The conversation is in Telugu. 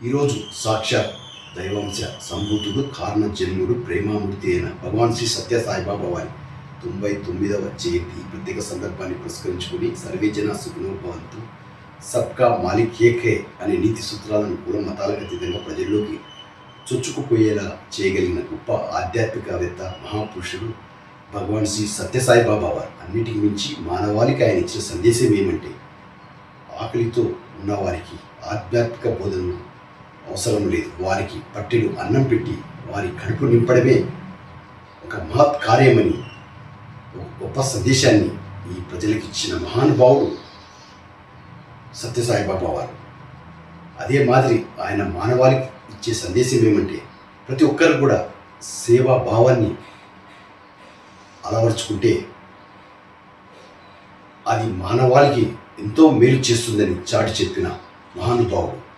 ఈరోజు సాక్షాత్ దైవాంశ సంభూతుడు కారణ జన్ముడు ప్రేమామూర్తి అయిన భగవాన్ శ్రీ సత్య సాయిబాబా వారి తొంభై తొమ్మిదవ జయంతి ప్రత్యేక సందర్భాన్ని పురస్కరించుకుని సర్వేజన జన సబ్కా మాలిక్ ఏకే అనే నీతి సూత్రాలను కుల మతాలకు అతీతంగా ప్రజల్లోకి చొచ్చుకుపోయేలా చేయగలిగిన గొప్ప ఆధ్యాత్మికవేత్త మహాపురుషుడు భగవాన్ శ్రీ సత్యసాయిబాబా వారు. అన్నిటికి మించి మానవాళికి ఆయన ఇచ్చిన సందేశం ఏమంటే ఆకలితో ఉన్నవారికి ఆధ్యాత్మిక బోధనలు అవసరం లేదు. వారికి పట్టెడు అన్నం పెట్టి వారి కడుపు నింపడమే ఒక మహత్ కార్యమని ఒక గొప్ప సందేశాన్ని ఈ ప్రజలకు ఇచ్చిన మహానుభావుడు సత్యసాయిబాబా వారు. అదే మాదిరి ఆయన మానవాళికి ఇచ్చే సందేశం ఏమంటే ప్రతి ఒక్కరు కూడా సేవా భావాన్ని అలవరుచుకుంటే అది మానవాళికి ఎంతో మేలు చేస్తుందని చాటి చెప్పిన మహానుభావుడు.